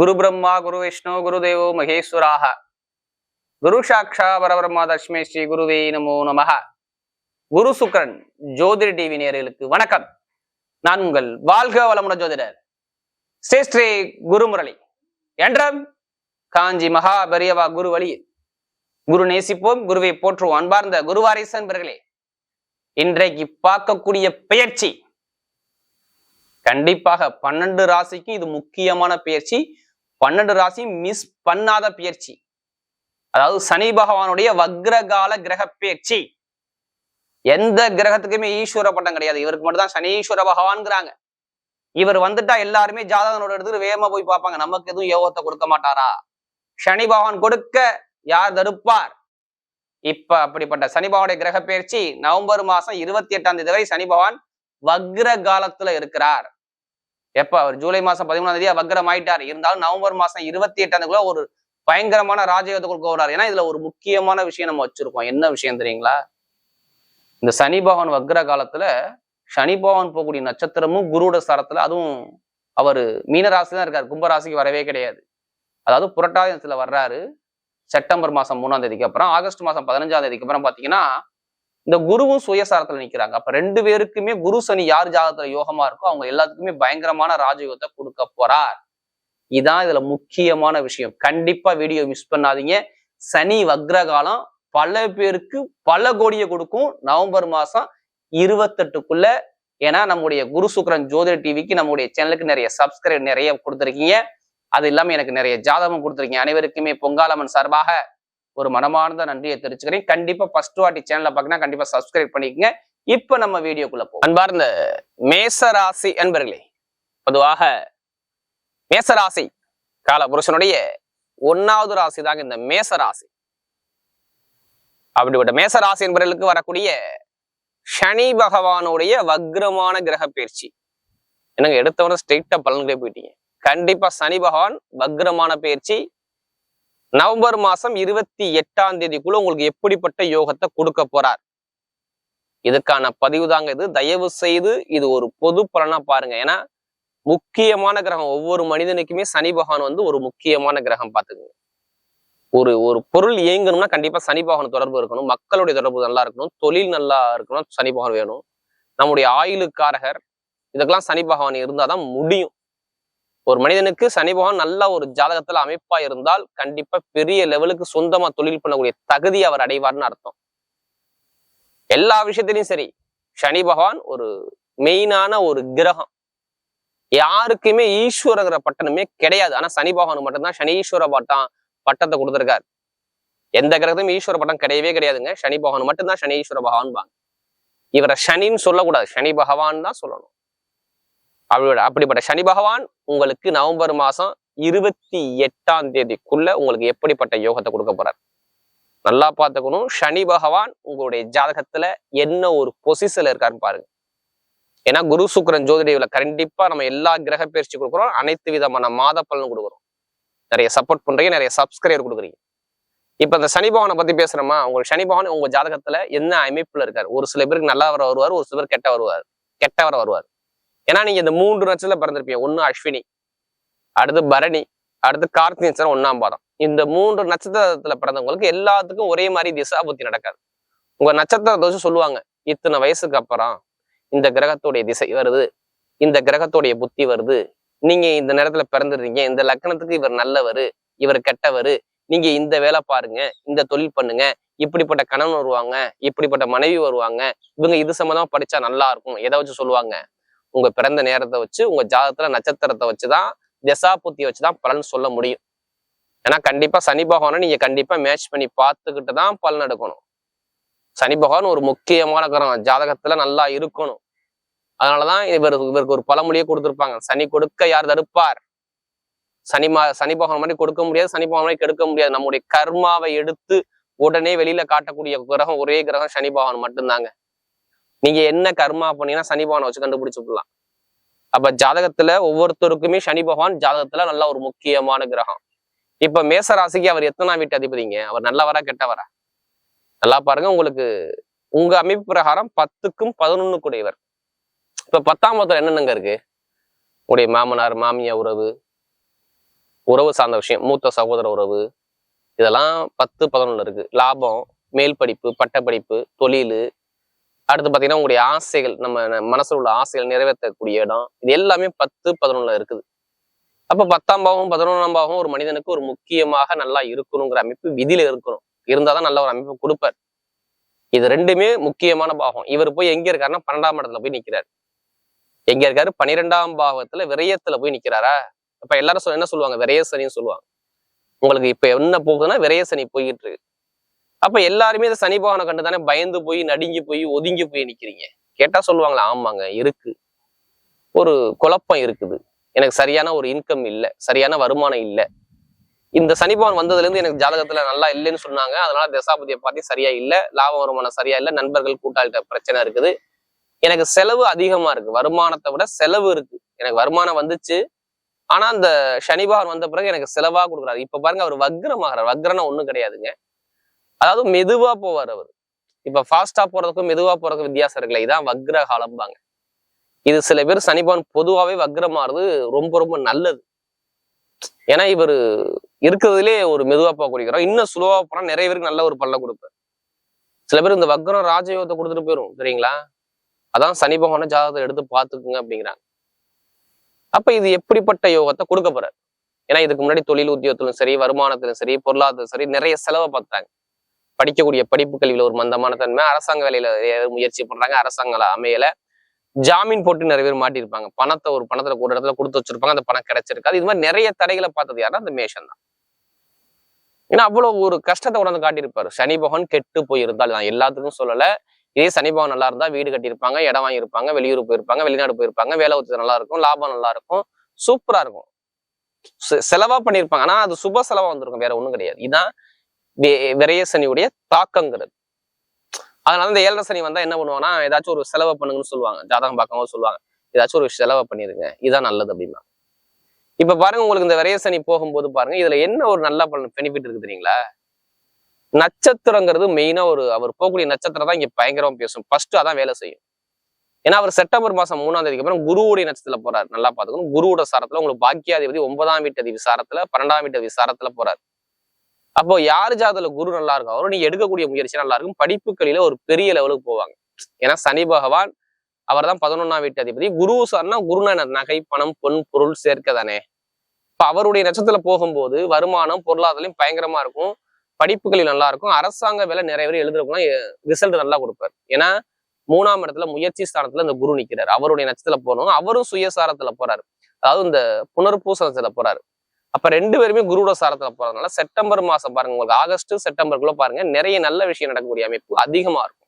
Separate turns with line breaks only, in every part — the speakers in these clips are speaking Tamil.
குரு பிரம்மா குரு விஷ்ணு குரு தேவோ மகேஸ்வராக. குரு சாட்சா பரபிரம்மா தஷ்மே ஸ்ரீ குருவே நமோ நமக குரு சுக்ரன் ஜோதிட டிவி நேர்களுக்கு வணக்கம். நான் உங்கள் வாழ்க வளமுடன் ஜோதிடர் ஸ்ரீ ஸ்ரீ குருமுரளி. என்றும் காஞ்சி மகா பெரியவா குரு வழியில் குரு நேசிப்போம் குருவை போற்றுவோம் அன்பார்ந்த குருவாரிசன் என்பர்களே இன்றைக்கு பார்க்கக்கூடிய பெயர்ச்சி. கண்டிப்பாக பன்னெண்டு ராசிக்கு இது முக்கியமான பயிற்சி பன்னெண்டு ராசி மிஸ் பண்ணாத பயிற்சி. அதாவது சனி பகவானுடைய வக்ரகால கிரக பயிற்சி எந்த கிரகத்துக்குமே ஈஸ்வர பட்டம் கிடையாது. இவருக்கு மட்டும்தான் சனீஸ்வர பகவான்ங்கிறாங்க. இவர் வந்துட்டா எல்லாருமே ஜாதகனோட எடுத்து வேகமா போய் பார்ப்பாங்க. நமக்கு எதுவும் யோகத்தை கொடுக்க மாட்டாரா? சனி பகவான் கொடுக்க யார் தடுப்பார்? இப்ப அப்படிப்பட்ட சனி பகவானுடைய கிரக பயிற்சி நவம்பர் மாசம் இருபத்தி எட்டாம் தேதி வரை சனி பகவான் வக்ர காலத்துல இருக்கிறார். எப்ப? அவர் ஜூலை மாசம் பதிமூணாம் தேதி வக்ரம் ஆயிட்டார். இருந்தாலும் நவம்பர் மாசம் இருபத்தி எட்டாம் ஒரு பயங்கரமான ராஜயோகத்துக்குள் கொடுக்க ஏன்னா இதுல ஒரு முக்கியமான விஷயம் நம்ம வச்சிருக்கோம். என்ன விஷயம் தெரியுங்களா? இந்த சனி பகவான் வக்ர காலத்துல சனி பகவான் போகக்கூடிய நட்சத்திரமும் குருவோட சரத்துல அதுவும் அவர் மீனராசி தான் இருக்காரு. கும்பராசிக்கு வரவே கிடையாது. அதாவது புரட்டாதி வர்றாரு. செப்டம்பர் மாசம் மூணாம் தேதிக்கு அப்புறம் ஆகஸ்ட் மாசம் பதினஞ்சாம் தேதிக்கு அப்புறம் பாத்தீங்கன்னா இந்த குருவும் சுயசாரத்துல நிக்கிறாங்க. அப்ப ரெண்டு பேருக்குமே குரு சனி யார் ஜாதகத்துல யோகமா இருக்கோ அவங்க எல்லாத்துக்குமே பயங்கரமான ராஜயோகத்தை கொடுக்க போறார். இதான் இதுல முக்கியமான விஷயம். கண்டிப்பா வீடியோ மிஸ் பண்ணாதீங்க. சனி வக்ரகாலம் பல பேருக்கு பல கோடியை கொடுக்கும். நவம்பர் மாசம் இருபத்தெட்டுக்குள்ள ஏன்னா நம்முடைய குரு சுக்கரன் ஜோதிட டிவிக்கு நம்முடைய சேனலுக்கு நிறைய சப்ஸ்கிரைப் நிறைய கொடுத்துருக்கீங்க. அது இல்லாம எனக்கு நிறைய ஜாதகம் கொடுத்துருக்கீங்க. அனைவருக்குமே பொங்காலம்மன் சார்பாக ஒரு மனமார்ந்த நன்றியை தெரிவிச்சுக்கிறேன். கண்டிப்பா ஃபர்ஸ்ட் வாட்டி சேனலை பார்க்கணும் கண்டிப்பா சப்ஸ்கிரைப் பண்ணிக்கங்க. இப்ப நம்ம வீடியோக்குள்ள போ அன்பார்ந்த மேசராசி அன்பர்களே பொதுவாக மேசராசி கால புருஷனுடைய ஒன்னாவது ராசி தாங்க இந்த மேசராசி. அப்படிப்பட்ட மேசராசி என்பவர்களுக்கு வரக்கூடிய சனி பகவானுடைய வக்ரமான கிரக பயிற்சி. என்னங்க எடுத்தவன ஸ்ட்ரெயிட்டா பலன்களே போயிட்டீங்க. கண்டிப்பா சனி பகவான் வக்ரமான பயிற்சி நவம்பர் மாசம் இருபத்தி எட்டாம் தேதிக்குள்ள உங்களுக்கு எப்படிப்பட்ட யோகத்தை கொடுக்க போறார்? இதுக்கான பதிவு தாங்க இது. தயவு செய்து இது ஒரு பொது பலனா பாருங்க. ஏன்னா முக்கியமான கிரகம் ஒவ்வொரு மனிதனுக்குமே சனி பகவான் வந்து ஒரு முக்கியமான கிரகம் பார்த்துக்குங்க. ஒரு ஒரு பொருள் இயங்கணும்னா கண்டிப்பா சனி பகவான் தொடர்பு இருக்கணும். மக்களுடைய தொடர்பு நல்லா இருக்கணும். தொழில் நல்லா இருக்கணும். சனி பகவான் வேணும். நம்முடைய ஆயுளுக்காரகர் இதுக்கெல்லாம் சனி பகவான் இருந்தாதான் முடியும். ஒரு மனிதனுக்கு சனி பகவான் நல்ல ஒரு ஜாதகத்துல அமைப்பா இருந்தால் கண்டிப்பா பெரிய லெவலுக்கு சொந்தமா தொழில் பண்ணக்கூடிய தகுதி அவர் அடைவார்னு அர்த்தம். எல்லா விஷயத்திலையும் சரி சனி பகவான் ஒரு மெயினான ஒரு கிரகம். யாருக்குமே ஈஸ்வரங்கிற பட்டணமே கிடையாது. ஆனா சனி பகவான் மட்டும்தான் சனீஸ்வர பட்டம் பட்டத்தை கொடுத்துருக்காரு. எந்த கிரகத்தையும் ஈஸ்வர பட்டம் கிடையவே கிடையாதுங்க. சனி பகவான் மட்டும்தான் சனீஸ்வர பகவான் பாங்க இவரை சனின்னு சொல்லக்கூடாது. சனி பகவான் தான் சொல்லணும். அப்படி அப்படிப்பட்ட சனி பகவான் உங்களுக்கு நவம்பர் மாசம் இருபத்தி எட்டாம் தேதிக்குள்ள உங்களுக்கு எப்படிப்பட்ட யோகத்தை கொடுக்க போறார்? நல்லா பார்த்துக்கணும். சனி பகவான் உங்களுடைய ஜாதகத்துல என்ன ஒரு பொசிஷன்ல இருக்காருன்னு பாருங்க. ஏன்னா குரு சுக்கரன் ஜோதிடவில கண்டிப்பா நம்ம எல்லா கிரக பயிற்சி கொடுக்குறோம். அனைத்து விதமான மாத பலனும் கொடுக்குறோம். நிறைய சப்போர்ட் பண்றீங்க நிறைய சப்ஸ்கிரைபர் கொடுக்குறீங்க. இப்ப இந்த சனி பகவானை பத்தி பேசுறோமா? உங்களுக்கு சனி பகவான் உங்க ஜாதகத்துல என்ன அமைப்புல இருக்காரு? ஒரு சில பேருக்கு நல்லவர வருவார் ஒரு சில பேர் கெட்ட வருவார் கெட்டவர வருவார். ஏன்னா நீங்க இந்த மூன்று நட்சத்திரத்துல பிறந்திருப்பீங்க. ஒண்ணு அஸ்வினி அடுத்து பரணி அடுத்து கார்த்திகை நட்சத்திரம் ஒன்னாம் பாதம். இந்த மூன்று நட்சத்திரத்துல பிறந்தவங்களுக்கு எல்லாத்துக்கும் ஒரே மாதிரி திசா புத்தி நடக்காது. உங்க நட்சத்திர தோசை சொல்லுவாங்க இத்தனை வயசுக்கு அப்புறம் இந்த கிரகத்துடைய திசை வருது இந்த கிரகத்துடைய புத்தி வருது நீங்க இந்த நேரத்துல பிறந்துடுறீங்க இந்த லக்னத்துக்கு இவர் நல்லவர் இவர் கெட்டவர் நீங்க இந்த வேலை பாருங்க இந்த தொழில் பண்ணுங்க இப்படிப்பட்ட கணவன் வருவாங்க இப்படிப்பட்ட மனைவி வருவாங்க இவங்க இது சம்மந்தமா படிச்சா நல்லா இருக்கும் எதை வச்சு சொல்லுவாங்க? உங்க பிறந்த நேரத்தை வச்சு உங்க ஜாதகத்துல நட்சத்திரத்தை வச்சுதான் திசா புத்தியை வச்சுதான் பலன் சொல்ல முடியும். ஏன்னா கண்டிப்பா சனி பகவானை நீங்க கண்டிப்பா மேட்ச் பண்ணி பார்த்துக்கிட்டு தான் பலன் எடுக்கணும். சனி பகவான் ஒரு முக்கியமான கிரகம். ஜாதகத்துல நல்லா இருக்கணும். அதனாலதான் இவர் இவருக்கு ஒரு பழமொழியை கொடுத்துருப்பாங்க. சனி கொடுக்க யார் தடுப்பார்? சனி மா சனி பகவான் மாதிரி கொடுக்க முடியாது சனி பகவான் மாதிரி கெடுக்க முடியாது. நம்முடைய கர்மாவை எடுத்து உடனே வெளியில காட்டக்கூடிய கிரகம் ஒரே கிரகம் சனி பகவான் மட்டும்தாங்க. நீங்க என்ன கர்மா பண்ணீங்கன்னா சனி பகவானை வச்சு கண்டுபிடிச்சுக்கலாம் அப்ப ஜாதகத்துல ஒவ்வொருத்தருக்குமே சனி பகவான் ஜாதகத்துல நல்ல ஒரு முக்கியமான கிரகம். இப்ப மேசராசிக்கு அவர் எத்தனாம் வீட்டு அதிபதிங்க? அவர் நல்லவரா கெட்டவரா? நல்லா பாருங்க உங்களுக்கு உங்க அமைப்பு பிரகாரம் பத்துக்கும் பதினொன்னுக்குடையவர். இப்ப பத்தாம் இடத்துல என்னென்னங்க இருக்கு? உடைய மாமனார் மாமியா உறவு உறவு சார்ந்த விஷயம் மூத்த சகோதர உறவு இதெல்லாம் பத்து பதினொன்னு இருக்கு. லாபம் மேல் படிப்பு பட்டப்படிப்பு தொழில் அடுத்து பார்த்தீங்கன்னா உங்களுடைய ஆசைகள் நம்ம மனசில் மனசுல உள்ள ஆசைகள் நிறைவேற்றக்கூடிய இடம். இது எல்லாமே பத்து பதினொன்றில் இருக்குது. அப்போ பத்தாம் பாவம் பதினொன்றாம் பாவம் ஒரு மனிதனுக்கு ஒரு முக்கியமாக நல்லா இருக்கணுங்கிற அமைப்பு விதியில் இருக்கணும். இருந்தாதான் நல்ல ஒரு அமைப்பு கொடுப்பார். இது ரெண்டுமே முக்கியமான பாவம். இவர் போய் எங்க இருக்காருன்னா பன்னெண்டாம் இடத்துல போய் நிக்கிறாரு. எங்க இருக்காரு? பன்னிரெண்டாம் பாவத்துல விரயத்துல போய் நிற்கிறாரா அப்ப எல்லாரும் என்ன சொல்லுவாங்க? விரய சனின்னு சொல்லுவாங்க. உங்களுக்கு இப்ப என்ன போகுதுன்னா விரய சனி போய்கிட்டு இருக்கு. அப்ப எல்லாருமே இந்த சனி பகவானை கண்டு தானே பயந்து போய் நடுங்கி போய் ஒதுங்கி போய் நிக்கிறீங்க. கேட்டா சொல்லுவாங்களா ஆமாங்க இருக்கு. ஒரு குழப்பம் இருக்குது. எனக்கு சரியான ஒரு இன்கம் இல்லை சரியான வருமானம் இல்லை. இந்த சனி பகவான் வந்ததுல இருந்து எனக்கு ஜாதகத்துல நல்லா இல்லைன்னு சொன்னாங்க. அதனால தசாபதியை பார்த்து சரியா இல்லை லாப வருமானம் சரியா இல்லை நண்பர்கள் கூட்டாளிட்ட பிரச்சனை இருக்குது. எனக்கு செலவு அதிகமா இருக்கு. வருமானத்தை விட செலவு இருக்கு. எனக்கு வருமானம் வந்துச்சு. ஆனா அந்த சனி பகவான் வந்த பிறகு எனக்கு செலவா கொடுக்குறாரு. இப்ப பாருங்க அவர் வக்ரமாகிறார். வக்ரனா ஒண்ணும் கிடையாதுங்க. அதாவது மெதுவா போவார் அவர். இப்ப ஃபாஸ்டா போறதுக்கும் மெதுவா போறதுக்கும் வித்தியாசம் இருக்குல்ல இதான் வக்ர காலம்பாங்க. இது சில பேர் சனிபவன் பொதுவாகவே பொதுவாவே வக்ரமாறது ரொம்ப ரொம்ப நல்லது. ஏன்னா இவர் இருக்கிறதுலே ஒரு மெதுவா குடிக்கிறோம் இன்னும் சுலோவா போனா நிறைய பேருக்கு நல்ல ஒரு பல்ல கொடுப்பார். சில பேர் இந்த வக்ரம் ராஜயோகத்தை கொடுத்துட்டு போயிரும் சரிங்களா? அதான் சனி பகவான ஜாதகத்தை எடுத்து பார்த்துக்குங்க அப்படிங்கிறாங்க. அப்ப இது எப்படிப்பட்ட யோகத்தை கொடுக்க போறாரு? ஏன்னா இதுக்கு முன்னாடி தொழில் உத்தியோகத்திலும் சரி வருமானத்திலும் சரி பொருளாதாரம் சரி நிறைய செலவை பார்த்தாங்க படிக்கக்கூடிய படிப்பு கல்வியில ஒரு மந்தமான தன்மை. அரசாங்க வேலையில முயற்சி பண்றாங்க அரசாங்கம் அமையல. ஜாமீன் போட்டு நிறைய பேர் மாட்டியிருப்பாங்க. பணத்தை ஒரு பணத்துல ஒரு இடத்துல கொடுத்து வச்சிருப்பாங்க. அந்த பணம் கிடைச்சிருக்காது இது மாதிரி நிறைய தடைகளை பார்த்தது யாருன்னா அந்த மேஷன் தான். ஏன்னா அவ்வளவு ஒரு கஷ்டத்தை உணர்ந்து காட்டியிருப்பாரு. சனி பகவான் கெட்டு போயிருந்தால் நான் எல்லாத்துக்கும் சொல்லல. இதே சனி பகவான் நல்லா இருந்தா வீடு கட்டியிருப்பாங்க இடம் வாங்கியிருப்பாங்க வெளியூர் போயிருப்பாங்க வெளிநாடு போயிருப்பாங்க வேலை உத்தியோகம் நல்லா இருக்கும் லாபம் நல்லா இருக்கும் சூப்பரா இருக்கும். செ- செலவா பண்ணியிருப்பாங்க. ஆனா அது சுப செலவா வந்திருக்கும். வேற ஒண்ணும் கிடையாது. இதான் விரையசனியுடைய தாக்கங்கிறது. அதனால இந்த ஏழரை சனி வந்தா என்ன பண்ணுவாங்கன்னா ஏதாச்சும் ஒரு செலவை பண்ணுங்கன்னு சொல்லுவாங்க. ஜாதகம் பார்க்கும்போது சொல்லுவாங்க. ஏதாச்சும் ஒரு செலவை பண்ணிருங்க. இதான் நல்லது அப்படின்னா. இப்ப பாருங்க உங்களுக்கு இந்த விரையசனி போகும்போது பாருங்க இதுல என்ன ஒரு நல்ல பலன் பெனிஃபிட் இருக்கு தெரியுங்களா? நட்சத்திரங்கிறது மெயினா ஒரு அவர் போகக்கூடிய நட்சத்திரம் தான் இங்க பயங்கரமா பேசும். ஃபர்ஸ்ட் அதான் வேலை செய்யும். ஏன்னா அவர் செப்டம்பர் மாசம் மூணாம் தேதிக்கு அப்புறம் குருவுடைய நட்சத்திரத்துல போறாரு. நல்லா பாத்துக்கணும் குருவோட சாரத்துல உங்களுக்கு பாக்கியாதிபதி ஒன்பதாம் வீட்டு அதிபதி சாரத்துல பன்னெண்டாம் வீட்டு அதிபதி சாரத்துல போறாரு. அப்போ யார் ஜாதத்துல குரு நல்லா இருக்கும் அவரும் நீங்க எடுக்கக்கூடிய முயற்சி நல்லா இருக்கும். படிப்புகளில ஒரு பெரிய லெவலுக்கு போவாங்க. ஏன்னா சனி பகவான் அவர் தான் பதினொன்னாம் வீட்டு அதிபதி. குரு சார்னா குருனா நகை பணம் பொன் பொருள் சேர்க்க தானே. இப்ப அவருடைய நட்சத்திரத்துல போகும்போது வருமானம் பொருளாதாரம் பயங்கரமா இருக்கும். படிப்புகளில் நல்லா இருக்கும். அரசாங்க வேலை நிறைய பேர் எழுதுறவங்களாம் ரிசல்ட் நல்லா கொடுப்பார். ஏன்னா மூணாம் இடத்துல முயற்சி ஸ்தானத்துல இந்த குரு நிக்கிறார். அவருடைய நட்சத்திரத்துல போனோம். அவரும் சுயசாரத்துல போறாரு. அதாவது இந்த புனர்பூசணத்துல போறாரு. அப்ப ரெண்டு பேருமே குருட சாரத்துல போறதுனால செப்டம்பர் மாசம் பாருங்க உங்களுக்கு ஆகஸ்ட் செப்டம்பருக்குள்ள பாருங்க நிறைய நல்ல விஷயம் நடக்கக்கூடிய அமைப்பு அதிகமா இருக்கும்.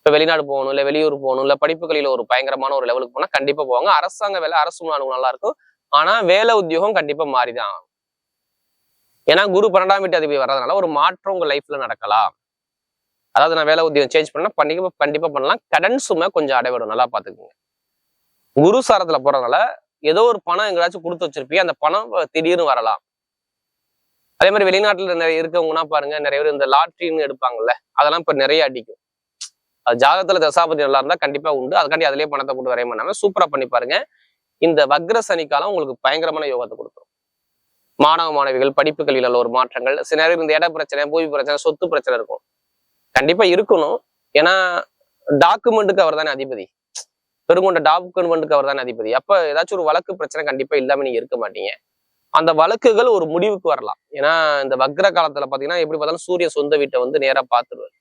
இப்ப வெளிநாடு போகணும் இல்ல வெளியூர் போகணும் இல்ல படிப்புகளில ஒரு பயங்கரமான ஒரு லெவலுக்கு போனா கண்டிப்பா போவாங்க. அரசாங்க வேலை அரசு நாடு நல்லா இருக்கும். ஆனா வேலை உத்தியோகம் கண்டிப்பா மாறிதான். ஆகும். ஏன்னா குரு பன்னெண்டாம் வீட்டு அதிபதி வர்றதுனால ஒரு மாற்றம் உங்க லைஃப்ல நடக்கலாம். அதாவது நான் வேலை உத்தியோகம் சேஞ்ச் பண்ணா கண்டிப்பா கண்டிப்பா பண்ணலாம். கடன் சுமை கொஞ்சம் அடைவிடும் நல்லா பாத்துக்கோங்க குரு சாரத்துல போறதுனால ஏதோ ஒரு பணம் எங்கேயாச்சும் கொடுத்து வச்சிருப்பீங்க அந்த பணம் திடீர்னு வரலாம். அதே மாதிரி வெளிநாட்டுல நிறைய இருக்கவங்கன்னா பாருங்க நிறைய பேர் இந்த லாட்ரின்னு எடுப்பாங்கல்ல அதெல்லாம் இப்ப நிறைய அடிக்கும். அது ஜாதகத்துல தசாபதி நல்லா இருந்தா கண்டிப்பா உண்டு. அதுக்காண்டி அதுலயே பணத்தை போட்டு வரைய பண்ணாம சூப்பரா பண்ணி பாருங்க. இந்த வக்ர சனிக்காலம் உங்களுக்கு பயங்கரமான யோகத்தை கொடுக்கும். மாணவ மாணவிகள் படிப்பு கல்வியில் ஒரு மாற்றங்கள். சில நேரம் இந்த இட பிரச்சனை பூமி பிரச்சனை சொத்து பிரச்சனை இருக்கும். கண்டிப்பா இருக்கணும். ஏன்னா டாக்குமெண்ட்டுக்கு அவர் தானே அதிபதி. பெருங்கொண்ட டாக்குமெண்ட்டுக்கு அவர் தானே அதிபதி. அப்ப ஏதாச்சும் ஒரு வழக்கு பிரச்சனை கண்டிப்பா இல்லாம நீங்க இருக்க மாட்டீங்க. அந்த வழக்குகள் ஒரு முடிவுக்கு வரலாம். ஏன்னா இந்த வக்ர காலத்துல பாத்தீங்கன்னா எப்படி பார்த்தாலும் சூரிய சொந்த வீட்டை வந்து நேரா பாத்துருவாரு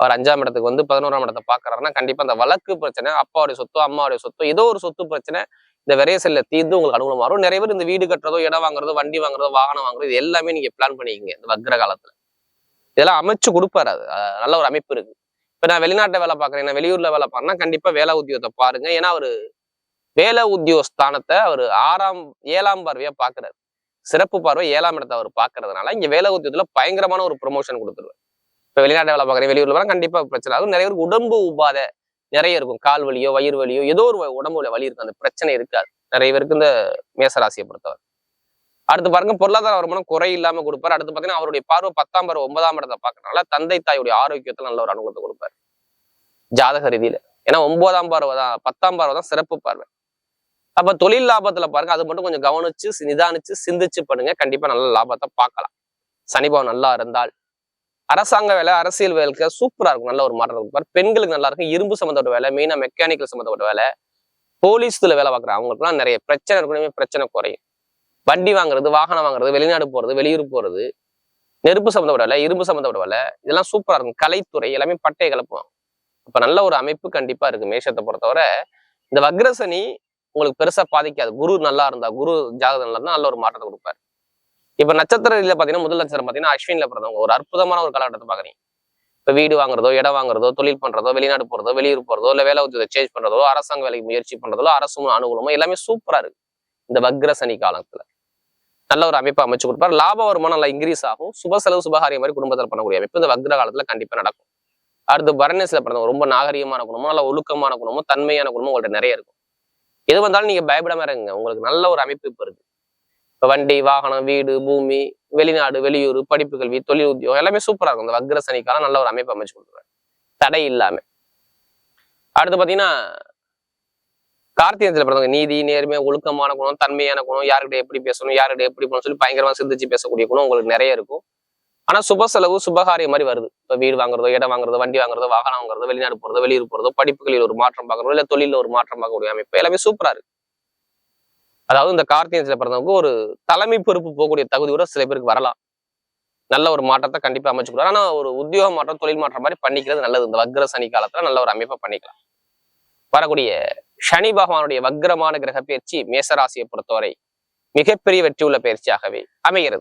அவர் அஞ்சாம் இடத்துக்கு வந்து பதினோராம் இடத்தை பாக்குறாருன்னா கண்டிப்பா அந்த வழக்கு பிரச்சனை அப்பாவுடைய சொத்தோ அம்மாவுடைய சொத்தோ ஏதோ ஒரு சொத்து பிரச்சனை இந்த விரைய செல்ல தீர்ந்து உங்களுக்கு அனுகூலமா வரும். நிறைய பேர் இந்த வீடு கட்டுறதோ இடம் வாங்குறதோ வண்டி வாங்குறதோ வாகனம் வாங்குறதோ இது எல்லாமே நீங்க பிளான் பண்ணிக்கிங்க இந்த வக்ர காலத்துல. இதெல்லாம் அமைச்சு கொடுப்பாரு அது. நல்ல ஒரு அமைப்பு இருக்கு. இப்ப நான் வெளிநாட்டில் வேலை பார்க்குறேன் நான் வெளியூர்ல வேலை பார்க்கறேன்னா கண்டிப்பா வேலை உத்தியோகத்தை பாருங்க. ஏன்னா அவர் வேலை உத்தியோக ஸ்தானத்தை அவர் ஆறாம் ஏழாம் பார்வையா பாக்குறாரு. சிறப்பு பார்வை ஏழாம் இடத்தை அவர் பாக்குறதுனால இங்க வேலை உத்தியோகத்தில் பயங்கரமான ஒரு ப்ரொமோஷன் கொடுத்துருவாரு. இப்ப வெளிநாட்டுல வேலை பார்க்குறேன் வெளியூர்ல வேலை கண்டிப்பா பிரச்சனை. ஆகும் நிறைய பேருக்கு உடம்பு உபாதை நிறைய இருக்கும். கால் வலியோ வயிறு வலியோ ஏதோ ஒரு உடம்புல வலி இருக்கும் அந்த பிரச்சனை இருக்காது. நிறைய பேருக்கு இந்த மேசராசியை பொறுத்தவரை. அடுத்து பாருங்க பொருளாதார வருமானம் குறை இல்லாம கொடுப்பாரு. அடுத்து பாத்தீங்கன்னா அவருடைய பார்வை பத்தாம் பார்வை ஒன்பதாம் இடத்தை பாக்குறதுனால தந்தை தாயுடைய ஆரோக்கியத்துல நல்ல ஒரு அனுகூலத்தை கொடுப்பாரு. ஜாதக ரீதியில. ஏன்னா ஒன்பதாம் பார்வை தான் பத்தாம் பார்வை தான் சிறப்பு பார்வை. அப்ப தொழில் லாபத்துல பாருங்க அது மட்டும் கொஞ்சம் கவனிச்சு நிதானிச்சு சிந்திச்சு பண்ணுங்க. கண்டிப்பா நல்ல லாபத்தை பார்க்கலாம். சனிபாவம் நல்லா இருந்தால் அரசாங்க வேலை அரசியல் வேலைக்கு சூப்பரா இருக்கும். நல்ல ஒரு மாற்றம் இருப்பார் பெண்களுக்கு நல்லா இருக்கும். இரும்பு சம்மந்தப்பட்ட வேலை மெயினா மெக்கானிக்கல் சம்மந்தப்பட்ட வேலை போலீஸ்ல வேலை பார்க்குற அவங்களுக்குலாம் நிறைய பிரச்சனை இருக்கணுமே பிரச்சனை குறையும். வண்டி வாங்குறது வாகனம் வாங்குறது வெளிநாடு போறது வெளியூர் போறது நெருப்பு சம்மந்தப்பட்ட வேலை இரும்பு சம்மந்தப்பட்ட வேலை இதெல்லாம் சூப்பரா இருக்கும். கலைத்துறை எல்லாமே பட்டையை கலப்புவாங்க. இப்போ நல்ல ஒரு அமைப்பு கண்டிப்பா இருக்கு மேஷத்தை பொறுத்தவரை. இந்த வக்ரசனி உங்களுக்கு பெருசா பாதிக்காது. குரு நல்லா இருந்தா குரு ஜாதகம் நல்லா இருந்தால் நல்ல ஒரு மாற்றத்தை கொடுப்பாரு. இப்ப நட்சத்திர இதில் பாத்தீங்கன்னா முதல் நட்சத்திரம் பாத்தீங்கன்னா அஸ்வின்ல பிறந்தவங்க. ஒரு அற்புதமான ஒரு காலகட்டத்தை பாக்குறீங்க. இப்ப வீடு வாங்குறதோ இடம் வாங்குறதோ தொழில் பண்றதோ வெளிநாடு போறதோ வெளியூர் போறதோ இல்லை வேலை உத்தியத்தை சேஞ்ச் பண்றதோ அரசாங்க வேலைக்கு முயற்சி பண்றதோ அரசு அனுகூலமோ எல்லாமே சூப்பராக இருக்குது இந்த வக்ர சனி காலத்துல. நல்ல ஒரு அமைப்பை அமைச்சு கொடுப்பார். லாப வருமானம் நல்லா இன்க்ரீஸ் ஆகும். சுப செலவு சுபகாரியம் மாதிரி குடும்பத்தில் பண்ணக்கூடிய அமைப்பு இந்த வக்ர காலத்துல கண்டிப்பா நடக்கும். அடுத்து பரணேசில பிறந்தவங்க ரொம்ப நாகரிகமான குணமும் நல்ல ஒழுக்கமான குணமும் தன்மையான குணமும் உங்கள்ட்ட நிறைய இருக்கும். எது வந்தாலும் நீங்க பயப்படாம இருங்க. உங்களுக்கு நல்ல ஒரு அமைப்பு இப்ப இருக்கு. இப்ப வண்டி வாகனம் வீடு பூமி வெளிநாடு வெளியூர் படிப்பு கல்வி தொழில் உத்தியோகம் எல்லாமே சூப்பரா இருக்கும். இந்த வக்ர சனிக்காலம் நல்ல ஒரு அமைப்பு அமைச்சு கொடுக்குறாரு. தடை இல்லாம. அடுத்து பாத்தீங்கன்னா கார்த்திகத்தில் பிறந்தவங்க நீதி நேர்மை ஒழுக்கமான குணம் தன்மையான குணம் யாருக்கிட்ட எப்படி பேசணும் யாருக்கிட்ட எப்படி போகணும் சொல்லி பயங்கரமா சிந்திச்சு பேசக்கூடிய குணம் உங்களுக்கு நிறைய இருக்கும். ஆனா சுப செலவு சுபகாரியம் மாதிரி வருது. இப்போ வீடு வாங்குறதோ இடம் வாங்குறதோ வண்டி வாங்குறதோ வாகனம் வாங்குறதோ வெளிநாடு போறதோ வெளியூர் போறதோ படிப்புகளில் ஒரு மாற்றம் பார்க்கறதோ இல்ல தொழிலில் ஒரு மாற்றம் பார்க்கக்கூடிய அமைப்பு எல்லாமே சூப்பரா இருக்கு. அதாவது இந்த கார்த்திகத்தில் பிறந்தவங்க ஒரு தலைமை பொறுப்பு போகக்கூடிய தகுதி கூட சில பேருக்கு வரலாம். நல்ல ஒரு மாற்றத்தை கண்டிப்பா அமைச்சு கொடுக்குறாரு ஆனா ஒரு உத்தியோக மாற்றம் தொழில் மாற்றம் மாதிரி பண்ணிக்கிறது நல்லது. இந்த வக்ர சனி காலத்துல நல்ல ஒரு அமைப்பை பண்ணிக்கலாம். வரக்கூடிய சனி பகவானுடைய வக்ரமான கிரக பயிற்சி மேசராசியை பொறுத்தவரை மிகப்பெரிய வெற்றி உள்ள பயிற்சியாகவே அமைகிறது.